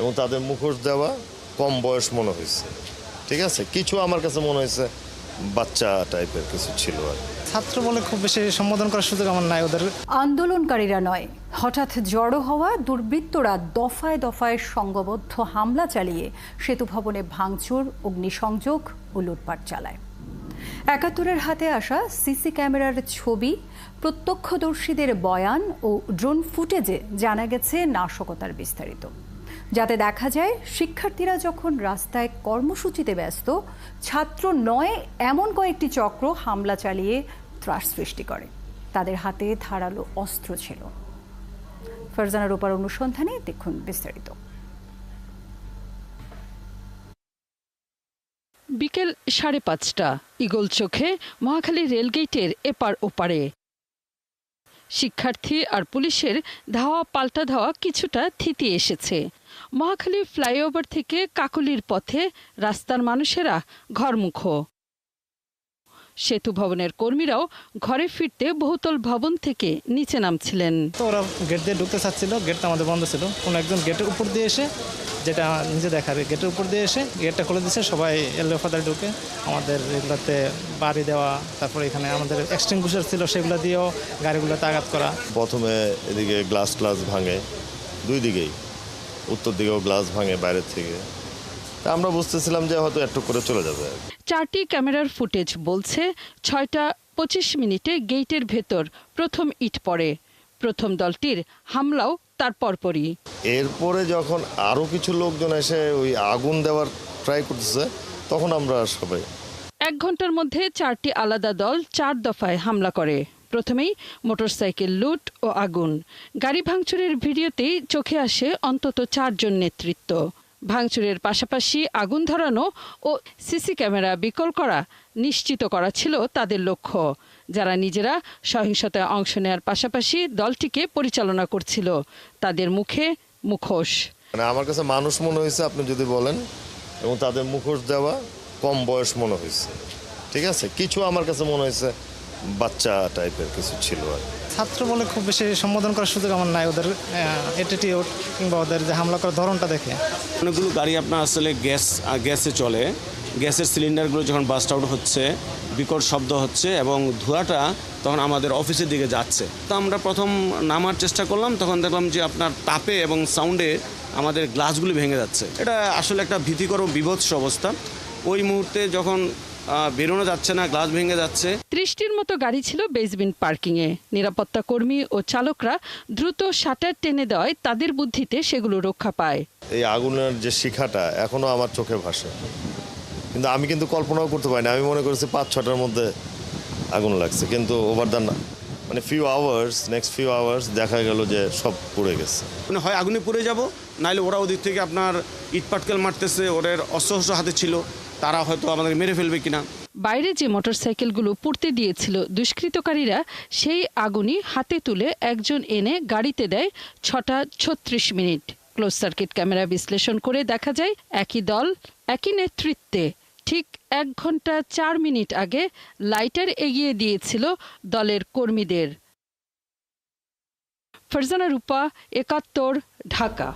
এবং তাদের মুখোশ দেওয়া কম বয়স মনে হয়েছে। ঠিক আছে? কিছু আমার কাছে মনে হয়েছে বাচ্চা টাইপের কিছু ছিল আর ছাত্র বলে খুব বেশি সম্বোধন করার সুযোগ আমার নাই ওদের। আন্দোলনকারীরা নয় হঠাৎ জড়ো হওয়া দুর্বৃত্তরা দফায় দফায় সংঘবদ্ধ হামলা চালিয়ে সেতু ভবনে ভাঙচুর অগ্নিসংযোগ ও লুটপাট চালায়। একাত্তরের হাতে আসা সিসি ক্যামেরার ছবি প্রত্যক্ষদর্শীদের বয়ান ও ড্রোন ফুটেজে জানা গেছে নাশকতার বিস্তারিত। যাতে দেখা যায়, শিক্ষার্থীরা যখন রাস্তায় কর্মসূচিতে ব্যস্ত, ছাত্র নয় এমন কয়েকটি চক্র হামলা চালিয়ে ত্রাস সৃষ্টি করে। তাদের হাতে ধারালো অস্ত্র ছিল। ফারজানা রূপার অনুসন্ধানে দেখুন বিস্তারিত। বিকেল সাড়ে পাঁচটা ইগল চোখে মহাখালী রেলগেটের এপার ওপারে। শিক্ষার্থী আর পুলিশের ধাওয়া পাল্টা ধাওয়া কিছুটা থিতি এসেছে। মহাখালী ফ্লাইওভার থেকে কাকলির পথে রাস্তার মানুষেরা ঘরমুখ। সেতু ভবনের কর্মীরাও ঘরে ফিরতে বহুতল ভবন থেকে নিচে নামছিলেন। তো ওরা গেট দিয়ে ঢুকতে চাচ্ছিল গেটটা আমাদের বন্ধ ছিল। কোনো একজন গেটের উপর দিয়ে এসে যেটা নিজে দেখার গেটের উপর দিয়ে এসে গেটটা খুলে দিচ্ছে সবাই এলো ফাদার ঢুকে আমাদের এগুলোতে বাড়ি দেওয়া তারপরে এখানে আমাদের এক্সটিংগুশার ছিল সেগুলো দিয়েও গাড়িগুলোতে আঘাত করা। প্রথমে এদিকে গ্লাস গ্লাস ভাঙে দুই দিকেই। উত্তর দিকেও গ্লাস ভাঙে বাইরের থেকে। তা আমরা বুঝতেছিলাম যে হয়তো একটু করে চলে যাবে। চারটি ক্যামেরার ফুটেজ বলছে ছয়টা পঁচিশ মিনিটে গেটের ভেতর প্রথম ইট পড়ে। প্রথম দলটির হামলাও তার পরপরই। এরপরে যখন আরও কিছু লোকজন এসে ওই আগুন দেওয়ার ট্রাই করতেছে তখন আমরা সবাই এক ঘণ্টার মধ্যে চারটি আলাদা দল চার দফায় হামলা করে। প্রথমেই মোটরসাইকেল লুট ও আগুন। গাড়ি ভাঙচুরের ভিডিওতেই চোখে আসে অন্তত চারজন নেতৃত্ব। ভাঙচুরের পাশাপাশি আগুন ধরানো ও সিসি ক্যামেরা বিকল করা নিশ্চিত করা ছিল তাদের লক্ষ্য। যারা নিজেরা সহিংসতায় অংশ নেওয়ার পাশাপাশি দলটিকে পরিচালনা করছিল, তাদের মুখে মুখোশ। মানে আমার কাছে মানুষ মনে হয়েছে, আপনি যদি বলেন, এবং তাদের মুখোশ দেওয়া কম বয়স মনে হয়েছে। ঠিক আছে? কিছু আমার কাছে মনে হয়েছে বাচ্চা টাইপের কিছু ছিল আর ছাত্র বলে খুব বেশি সম্বোধন করার সুযোগ আমার নাই। ওদের অ্যাটিটিউড কিংবা ওদের যে হামলা করার ধরনটা দেখে। অনেকগুলো গাড়ি আপনার আসলে গ্যাস গ্যাসে চলে। গ্যাসের সিলিন্ডারগুলো যখন বাস্ট আউট হচ্ছে বিকট শব্দ হচ্ছে এবং ধোঁয়াটা তখন আমাদের অফিসের দিকে যাচ্ছে। তো আমরা প্রথম নামার চেষ্টা করলাম তখন দেখলাম যে আপনার তাপে এবং সাউন্ডে আমাদের গ্লাসগুলি ভেঙে যাচ্ছে। এটা আসলে একটা ভীতিকর ও বিভৎস অবস্থা। ওই মুহূর্তে যখন বেরোনো যাচ্ছে না গ্লাস ভেঙে যাচ্ছে। ত্রিশটির মতো গাড়ি ছিল বেসমেন্ট পার্কিংয়ে নিরাপত্তা কর্মী ও চালকরা দ্রুত শাটার টেনে দেওয়ায় তাদের বুদ্ধিতে সেগুলো রক্ষা পায়। এই আগুনের যে শিখাটা এখনও আমার চোখে ভাসে। কিন্তু আমি কিন্তু কল্পনাও করতে পারিনি। আমি মনে করেছি পাঁচ ছটার মধ্যে আগুন লাগছে। কিন্তু ওভার দ্য মানে few hours next few hours দেখা গেল যে সব পুড়ে গেছে। মানে হয় আগুনে পুড়ে যাব নাহলে ওরা ওদিক থেকে আপনার ইট পাটকেল মারতেছে ওদের অস্ত্র হাতে ছিল তারা হয়তো আমাদের মেরে ফেলবে কিনা। বাইরে যে মোটরসাইকেলগুলো পুড়তে দিয়েছিল দুষ্কৃতকারীরা সেই আগুনই হাতে তুলে একজন এনে গাড়িতে দেয় ছটা ছত্রিশ মিনিট। ক্লোজ সার্কিট ক্যামেরা বিশ্লেষণ করে দেখা যায় একই দল একই নেতৃত্বে ঠিক এক ঘণ্টা চার মিনিট আগে লাইটার এগিয়ে দিয়েছিল দলের কর্মীদের। ফারজানা রূপা, একাত্তর, ঢাকা।